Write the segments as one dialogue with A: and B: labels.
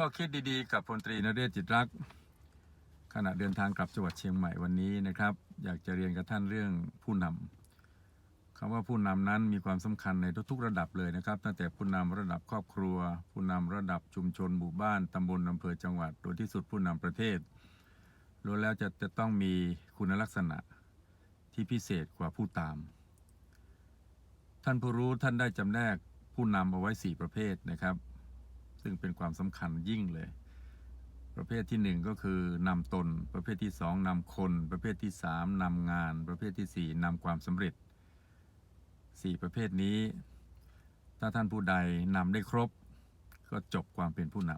A: ข้อคิดดีๆ กับพลตรีนเรศจิตรัก ขณะเดินทางกลับจังหวัดเชียงใหม่วันนี้นะครับ อยากจะเรียนกับท่านเรื่องผู้นำคำว่าผู้นำนั้นมีความสำคัญในทุกๆระดับเลยนะครับ ตั้งแต่ผู้นำระดับครอบครัว ผู้นำระดับชุมชนหมู่บ้านตำบลอำเภอจังหวัดโดยที่สุดผู้นำประเทศล้วนแล้วจะจะต้องมีคุณลักษณะที่พิเศษกว่าผู้ตาม ท่านผู้รู้ท่านได้จำแนกผู้นำเอาไว้ 4 ประเภทนะครับ ซึ่งเป็นความสำคัญยิ่งเลย ประเภทที่1ก็คือนำตน ประเภทที่2นำคน ประเภทที่3นำงาน ประเภททีสี่4นำความสำเร็จ4ประเภทนี้ ถ้าท่านผู้ใดนำได้ครบ ก็จบความเป็นผู้น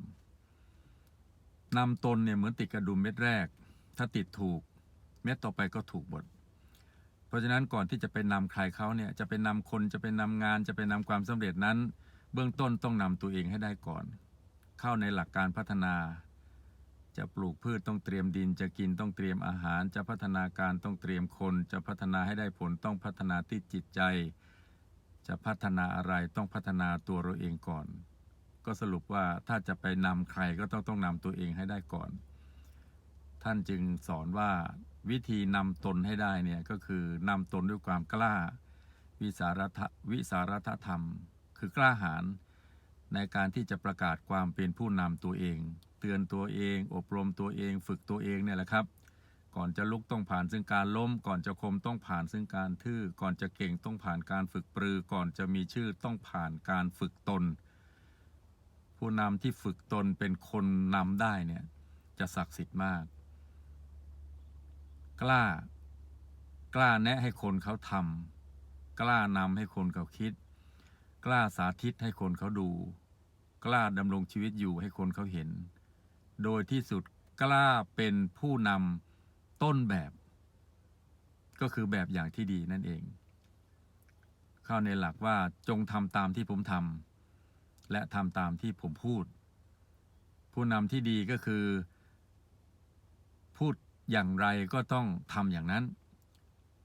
A: ำนำตนเนี่ยเหมือนติดกระดุมเม็ดแรก ถ้าติดถูก เม็ดต่อไปก็ถูกหมดเพราะฉะนั้นก่อนที่จะไปนำใครเขาเนี่ยจะไปนำคนจะไปนำงานจะไปนำความสำเร็จนั้น เบื้องต้นต้องนำตัวเองให้ได้ก่อน เข้าในหลักการพัฒนา จะปลูกพืชต้องเตรียมดิน จะกินต้องเตรียมอาหาร จะพัฒนาการต้องเตรียมคน จะพัฒนาให้ได้ผลต้องพัฒนาที่จิตใจ จะพัฒนาอะไรต้องพัฒนาตัวเราเองก่อน ก็สรุปว่าถ้าจะไปนำใครก็ต้องต้องนำตัวเองให้ได้ก่อน ท่านจึงสอนว่าวิธีนำตนให้ได้เนี่ยก็คือนำตนด้วยความกล้า วิสารทวิสารธรรม คือกล้าหาญในการที่จะประกาศความเป็นผู้นำตัวเอง เตือนตัวเอง อบรมตัวเอง ฝึกตัวเองเนี่ยแหละครับ ก่อนจะลุกต้องผ่านซึ่งการล้ม ก่อนจะคมต้องผ่านซึ่งการทื่อ ก่อนจะเก่งต้องผ่านการฝึกปรือ ก่อนจะมีชื่อต้องผ่านการฝึกตน ผู้นำที่ฝึกตนเป็นคนนำได้เนี่ยจะศักดิ์สิทธิ์มาก กล้า กล้าแนะให้คนเขาทำกล้านำให้คนเขาคิด กล้าสาธิตให้คนเขาดู กล้าดำรงชีวิตอยู่ให้คนเขาเห็น โดยที่สุดกล้าเป็นผู้นำต้นแบบ ก็คือแบบอย่างที่ดีนั่นเอง เข้าในหลักว่าจงทำตามที่ผมทำและทำตามที่ผมพูด ผู้นำที่ดีก็คือ พูดอย่างไรก็ต้องทำอย่างนั้น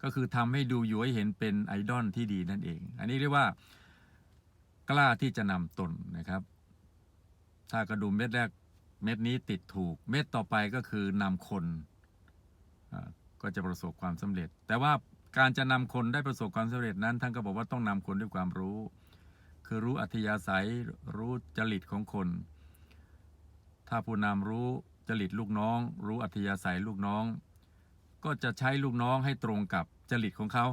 A: ก็คือทำให้ดูอยู่ให้เห็นเป็นไอดอลที่ดีนั่นเอง อันนี้เรียกว่า กล้าที่จะนำตนนะครับ ถ้ากระดุมเม็ดแรกเม็ดนี้ติดถูก เม็ดต่อไปก็คือนำคนก็จะประสบความสำเร็จ แต่ว่าการจะนำคนได้ประสบความสำเร็จนั้นท่านก็บอกว่าต้องนำคนด้วยความรู้ คือรู้อัธยาศัยรู้จริตของคน ถ้าผู้นำรู้จริตลูกน้อง รู้อัธยาศัยลูกน้อง ก็จะใช้ลูกน้องให้ตรงกับจริตของเขา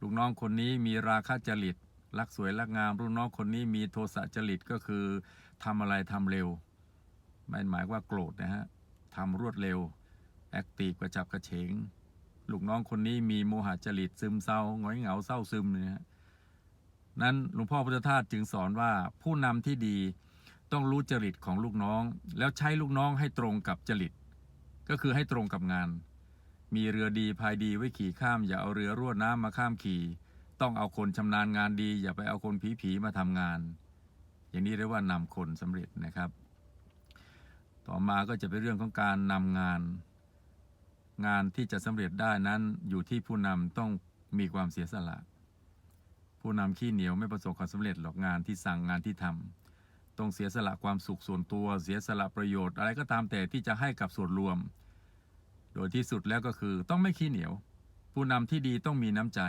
A: ลูกน้องคนนี้มีราคะจริต รักสวยรักงามลูกน้องคนนี้มีโทสะจริตก็คือทำอะไรทำเร็ว ไม่หมายว่าโกรธนะฮะทำรวดเร็ว แอคทีฟกระจับกระเฉง ลูกน้องคนนี้มีโมหะจริตซึมเศร้าหงอยเหงาเศร้าซึมเนี่ยฮะนั้นหลวงพ่อพุทธทาสจึงสอนว่าผู้นำที่ดีต้องรู้จริตของลูกน้อง แล้วใช้ลูกน้องให้ตรงกับจริต ก็คือให้ตรงกับงาน มีเรือดีพายดีไว้ขี่ข้าม อย่าเอาเรือรั่วน้ำมาข้ามขี่ ต้องเอาคนชำนาญงานดี อย่าไปเอาคนผีผีๆมาทำงาน อย่างนี้เรียกว่านำคนสำเร็จนะครับ ต่อมาก็จะเป็นเรื่องของการนำงาน งานที่จะสำเร็จได้นั้นอยู่ที่ผู้นำต้องมีความเสียสละ ผู้นำขี้เหนียวไม่ประสบความสำเร็จหรอกงานที่สั่งงานที่ทำต้องเสียสละความสุขส่วนตัว เสียสละประโยชน์ อะไรก็ตามแต่ที่จะให้กับส่วนรวม โดยที่สุดแล้วก็คือต้องไม่ขี้เหนียว ผู้นำที่ดีต้องมีน้ำใจ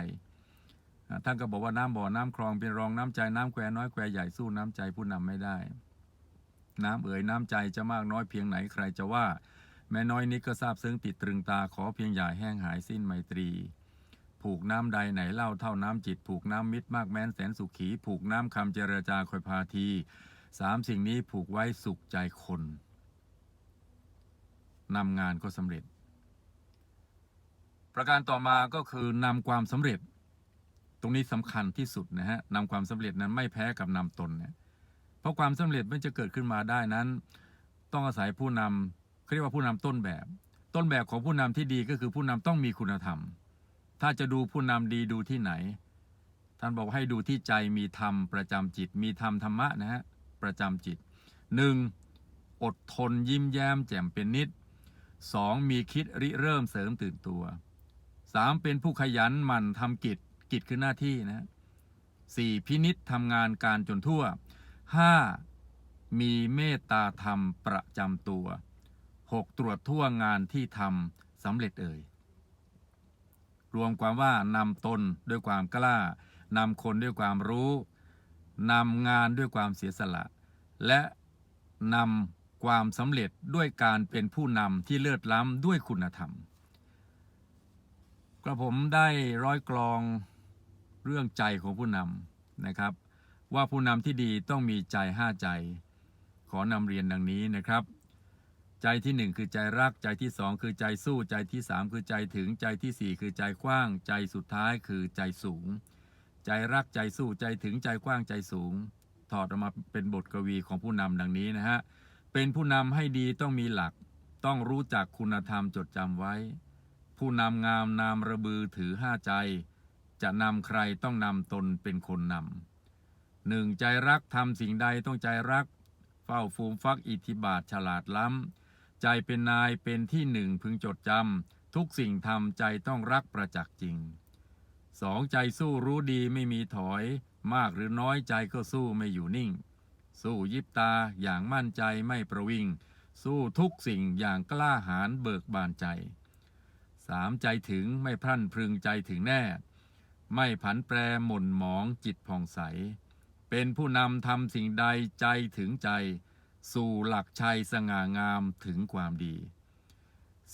A: ท่านก็บอกว่าน้ำบ่อน้ำคลองเป็นรองน้ำใจน้ำแควน้อยแควใหญ่สู้น้ำใจผู้นำไม่ได้ น้ำเอ๋ยน้ำใจจะมากน้อยเพียงไหนใครจะว่า แม่น้อยนิดก็ทราบซึ้งติดตรึงตาขอเพียงอย่าแห้งหายสิ้นไมตรี ผูกน้ำใดไหนเล่าเท่าน้ำจิต ผูกน้ำมิตรมากแม้นแสนสุขี ผูกน้ำคำเจรจาคอยพาทีสามสิ่งนี้ผูกไว้สุขใจคนนำงานก็สำเร็จ ประการต่อมาก็คือนำความสำเร็จ ตรงนี้สำคัญที่สุดนะฮะนำความสำเร็จนั้นไม่แพ้กับนำตนเนี่ยเพราะความสำเร็จมันจะเกิดขึ้นมาได้นั้น ต้องอาศัยผู้นำเขาเรียกว่าผู้นำต้นแบบ ต้นแบบของผู้นำที่ดีก็คือผู้นำต้องมีคุณธรรม ถ้าจะดูผู้นำดีดูที่ไหน ท่านบอกให้ดูที่ใจมีธรรมประจำจิต มีธรรมธรรมะนะฮะประจำจิตหนึ่งอดทนยิ้มแย้มแจ่มเป็นนิดสองมีคิดริเริ่มเสริมตื่นตัวสามเป็นผู้ขยันหมั่นทำกิจ กิจคือหน้าที่นะสี่พินิษทำงานการจนทั่วห้ามีเมตตาธรรมประจำตัวหกตรวจทั่วงานที่ทำสำเร็จเอ่ยรวมความว่านำตนด้วยความกล้านำคนด้วยความรู้นำงานด้วยความเสียสละ และนำความสำเร็จด้วยการเป็นผู้นำที่เลิศล้ำด้วยคุณธรรมกระผมได้ร้อยกรอง เรื่องใจของผู้นำนะครับ ว่าผู้นำที่ดีต้องมีใจห้าใจ ขอนำเรียนดังนี้นะครับ ใจที่หนึ่งคือใจรักใจที่สองคือใจสู้ใจที่สามคือใจถึงใจที่สี่คือใจกว้าง ใจสุดท้ายคือใจสูง ใจรักใจสู้ใจถึงใจกว้างใจสูง ถอดออกมาเป็นบทกวีของผู้นำดังนี้นะฮะเป็นผู้นำให้ดีต้องมีหลัก ต้องรู้จักคุณธรรมจดจำไว้ ผู้นำงามนามระบือถือห้าใจ จะนำใครต้องนำตนเป็นคนนำหนึ่งใจรักทำสิ่งใดต้องใจรัก เฝ้าฟูมฟักอิทธิบาทฉลาดล้ำ ใจเป็นนายเป็นที่หนึ่งพึงจดจำทุกสิ่งทำใจต้องรักประจักษ์จริงสองใจสู้รู้ดีไม่มีถอย มากหรือน้อยใจก็สู้ไม่อยู่นิ่ง สู้ยิบตาอย่างมั่นใจไม่ประวิง สู้ทุกสิ่งอย่างกล้าหาญเบิกบานใจสามใจถึงไม่พรั่นพรึงใจถึงแน่ ไม่ผันแปรหม่นหมองจิตผ่องใส เป็นผู้นำทำสิ่งใดใจถึงใจ สู่หลักชัยสง่างามถึงความดี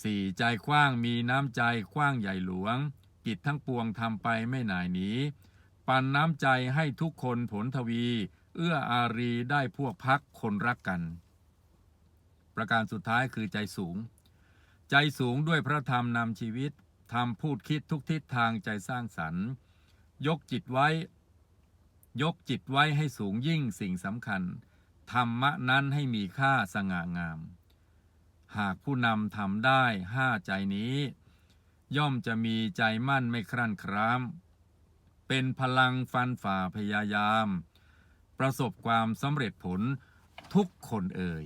A: สี่ใจกว้างมีน้ำใจกว้างใหญ่หลวง กิจทั้งปวงทำไปไม่หน่ายหนีปันน้ำใจให้ทุกคนผลทวี เอื้ออารีได้พวกพักคนรักกัน ประการสุดท้ายคือใจสูง ใจสูงด้วยพระธรรมนำชีวิตทำพูดคิดทุกทิศทางใจสร้างสรรค์ ยกจิตไว้ ยกจิตไว้ให้สูงยิ่งสิ่งสำคัญ ธรรมะนั้นให้มีค่าสง่างาม หากผู้นำทำได้ห้าใจนี้ ย่อมจะมีใจมั่นไม่ครั่นคราม เป็นพลังฟันฝ่าพยายาม ประสบความสำเร็จผลทุกคนเอ่ย